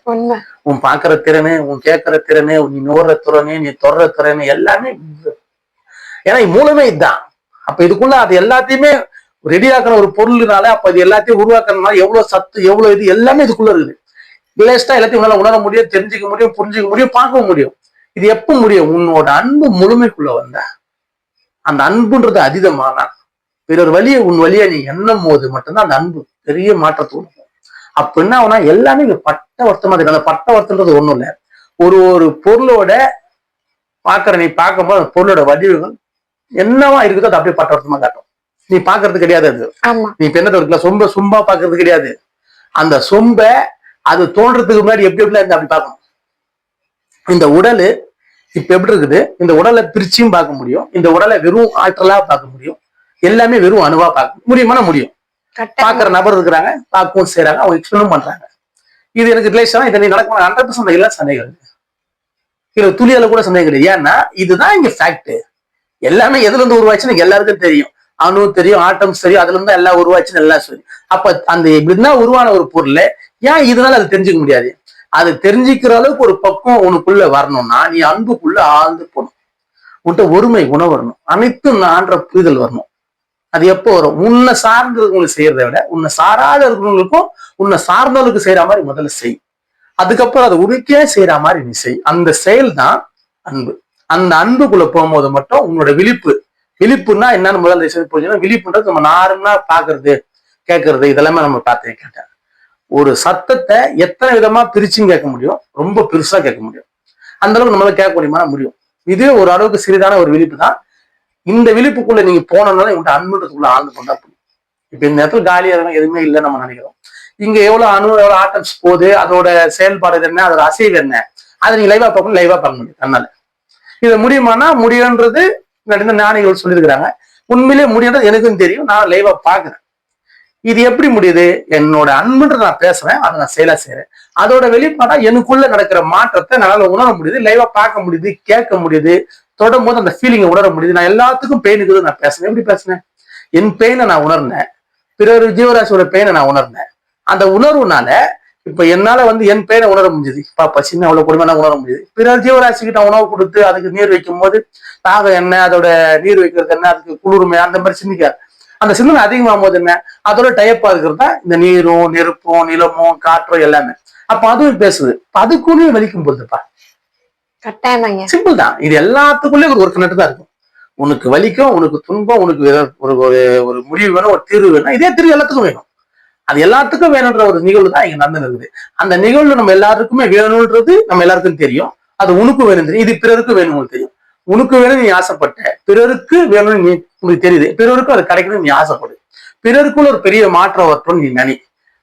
உன் பாக்குற திறனு உன் கேட்கிற திறனு நீ நோடுற திறனு நீ தொடர திறனு எல்லாமே ஏன்னா இது மூலமே இதுதான். அப்ப இதுக்குள்ள அது எல்லாத்தையுமே ரெடியாக்குற ஒரு பொருள்னால அப்ப இது எல்லாத்தையும் உருவாக்குறதுனால எவ்வளவு சத்து எவ்வளவு இது எல்லாமே இதுக்குள்ள இருக்குது. லேஸ்டா எல்லாத்தையும் உன்னால உணர முடியும் தெரிஞ்சுக்க முடியும் புரிஞ்சுக்க முடியும் பார்க்க முடியும். இது எப்ப முடியும்? உன்னோட அன்பு முழுமைக்குள்ள வந்த. அந்த அன்புன்றது அதீதமானா பிறர் வழியை உன் வழியை நீ எண்ணும் போது மட்டும்தான் அந்த அன்பு பெரிய மாற்றத்தை உணரும் அப்ப என்ன ஆகும்னா எல்லாமே இங்க பட்ட வருத்தமா இருக்கு. அந்த பட்ட வருத்தம்ன்றது ஒண்ணும் இல்ல. ஒரு ஒரு பொருளோட பாக்குற நீ பார்க்கும்போது அந்த பொருளோட வடிவங்கள் என்னவா இருக்குதோ அது அப்படியே பட்ட வருத்தமா காட்டும். நீ பாக்குறது கிடையாது அது. நீ என்ன இருக்குல்ல சொம்ப சொம்பா பாக்குறது கிடையாது. அந்த சொம்ப அது தோன்றதுக்கு முன்னாடி எப்படி எப்படி இருந்து அப்படி பார்க்கணும். இந்த உடல் இப்ப எப்படி இருக்குது? இந்த உடலை பிரிச்சியும் பார்க்க முடியும். இந்த உடலை வெறும் ஆற்றலா பார்க்க முடியும். எல்லாமே வெறும் அணுவா பார்க்க முடியுமானா முடியும். பாக்குற நபர் இருக்கிறாங்க பார்க்கவும் செய்றாங்க அவங்க எக்ஸ்பிளைனும் பண்றாங்க. இது எனக்கு ரிலேஷனா இதை நீ நடக்கும் ஹண்ட்ரட் பர்சன்ட் எல்லாம் சந்தேகம் இருக்கு. இதுல துளியால கூட சந்தேகம் கிடையாது. ஏன்னா இதுதான் இங்க ஃபேக்ட் எல்லாமே எதுல இருந்து உருவாச்சுன்னு எல்லாருக்கும் தெரியும். அணு தெரியும் ஆட்டம்ஸ் தெரியும் அதுல இருந்து எல்லாம் உருவாச்சுன்னு எல்லாம் சரி அப்ப அந்த இப்படிதான் உருவான ஒரு பொருள் ஏன் இதனால அது தெரிஞ்சுக்க முடியாது? அது தெரிஞ்சுக்கிற அளவுக்கு ஒரு பக்கம் உனக்குள்ள வரணும்னா நீ அன்புக்குள்ள ஆழ்ந்து போகணும். உன்கிட்ட ஒருமை உணவு வரணும். அனைத்தும் நான்ற புரிதல் வரணும். அது எப்போ வரும்? உன்னை சார்ந்தவங்களுக்கு செய்யறதை விட உன்னை சாராத இருக்கிறவங்களுக்கும் உன்னை சார்ந்தவங்களுக்கு செய்யற மாதிரி முதல்ல செய். அதுக்கப்புறம் அதை உனக்கே செய்யற மாதிரி நீ செய். அந்த செயல் தான் அன்பு. அந்த அன்புக்குள்ள போகும்போது மட்டும் உன்னோட விழிப்பு. விழிப்புன்னா என்னன்னு முதல்ல புரிஞ்சுன்னா விழிப்புன்றது நம்ம நார்மலா பாக்குறது கேட்கறது இதெல்லாமே நம்ம பார்த்தே கேட்டேன் ஒரு சத்தத்தை எத்தனை விதமா பிரிச்சும் கேட்க முடியும்? ரொம்ப பெருசா கேட்க முடியும். அந்த அளவுக்கு நம்மளால கேட்க முடியுமா முடியும். இது ஒரு அளவுக்கு சிறிதான ஒரு விழிப்பு தான் இந்த விழிப்புக்குள்ள நீங்க போனதுனால இவங்க அன்புன்றதுக்குள்ள ஆழ்ந்து கொண்டா புரியும் இப்ப இந்த இடத்துல காலியா இருக்க எதுவுமே இல்லை நம்ம நினைக்கிறோம். இங்க எவ்வளவு அணு எவ்வளவு ஆட்டம்ஸ் போகுது அதோட செயல்பாடு என்ன அதோட அசைவு என்ன அதை நீங்க லைவா பார்க்கணும் லைவா பார்க்க முடியும் அதனால. இது முடியுமானா முடியுன்றது இந்த ஞானிகள் சொல்லியிருக்கிறாங்க. உண்மையிலேயே முடியுன்றது எனக்கும் தெரியும் நான் லைவா பாக்குறேன் இது எப்படி முடியுது? என்னோட அன்புன்றது நான் பேசுறேன் அதை நான் செயலா செய்யறேன் அதோட வெளிப்பாடா எனக்குள்ள நடக்கிற மாற்றத்தை என்னால உணர முடியுது லைவா பார்க்க முடியுது கேட்க முடியுது தொடும் போது அந்த ஃபீலிங்கை உணர முடியுது. நான் எல்லாத்துக்கும் பெயின் இருக்குது நான் பேசுனேன் எப்படி பேசுனேன்? என் பெயினை நான் உணர்ந்தேன். பிறர் ஜீவராசியோட பெயினை நான் உணர்ந்தேன். அந்த உணர்வுனால இப்ப என்னால வந்து என் பெயரை உணர முடிஞ்சது. பாப்பா சின்ன அவ்வளவு கொடுமை உணர முடியுது பிறர் ஜீவராசிக்கு நான் உணவு கொடுத்து அதுக்கு நீர் வைக்கும் போது தாகம் என்ன அதோட நீர் வைக்கிறது என்ன அதுக்கு குளிர்மை அந்த மாதிரி சிந்திக்காது. அந்த சிந்தனை அதிகமாகும் போது என்ன? அதோட டயப்பா இருக்கிறது தான் இந்த நீரும் நெருப்பும் நிலமும் காற்றும் எல்லாமே. அப்ப அதுவும் பேசுது. அதுக்குன்னு அதுக்குள்ளேயும் வலிக்கும் போதுப்பா கட்டாயமாங்க. சிம்பிள் தான். இது எல்லாத்துக்குள்ளே ஒரு ஒரு கணக்கு தான் இருக்கும். உனக்கு வலிக்கும் உனக்கு துன்பம் உனக்கு ஒரு ஒரு ஒரு முடிவு வேணும் ஒரு தீர்வு வேணும். இதே தீர்வு எல்லாத்துக்கும் வேணும். அது எல்லாத்துக்கும் வேணுன்ற ஒரு நிகழ்வு தான் இங்க நடந்து இருக்குது. அந்த நிகழ்வு நம்ம எல்லாருக்குமே வேணும்ன்றது நம்ம எல்லாருக்கும் தெரியும். அது உனக்கு வேணும் தெரியும். இது பிறருக்கு வேணும்னு தெரியும். உனக்கு வேணும் நீ ஆசைப்பட்ட பிறருக்கு வேணும்னு நீ உனக்கு தெரியுது. பிறருக்கும் அது கிடைக்கணும்னு நீ ஆசைப்படு. பிறருக்குள்ள ஒரு பெரிய மாற்றம் வரட்டும்னு நீ நினை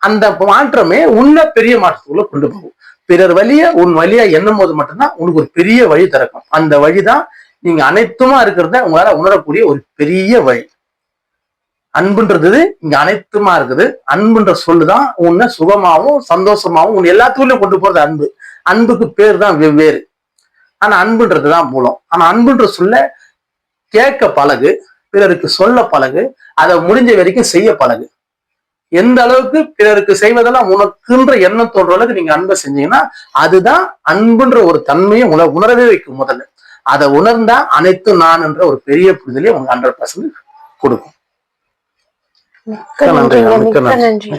அந்த மாற்றமே உன்னை பெரிய மாற்றத்துக்குள்ள கொண்டு போகும். பிறர் வழிய உன் வழியா எண்ணும் போது மட்டும்தான் உனக்கு ஒரு பெரிய வழி திறக்கும். அந்த வழிதான் நீங்க அனைத்துமா இருக்கிறத உங்களால உணரக்கூடிய ஒரு பெரிய வழி. அன்புன்றது இங்க அனைத்துமா இருக்குது. அன்புன்ற சொல்லுதான் உன்னை சுகமாவும் சந்தோஷமாவும் உன் எல்லாத்துக்குள்ளயும் கொண்டு போறது அன்பு. அன்புக்கு பேர் தான் வெவ்வேறு. ஆனா அன்புன்றது தான் மூலம். ஆனா அன்புன்ற சொல்ல கேட்க பழகு பிறருக்கு சொல்ல பழகு அதை முடிஞ்ச வரைக்கும் செய்ய பழகு. எந்த அளவுக்கு பிறருக்கு செய்வதெல்லாம் உனக்குன்ற எண்ணம் தோன்ற அளவுக்கு நீங்க அன்பை செஞ்சீங்கன்னா அதுதான் அன்புன்ற ஒரு தன்மையை உண உணரவே வைக்கும் முதல்ல. அதை உணர்ந்தா அனைத்து நான் என்ற ஒரு பெரிய புரிதலை உங்க ஹண்ட்ரட் பர்சன்ட் கொடுக்கும். நன்றி.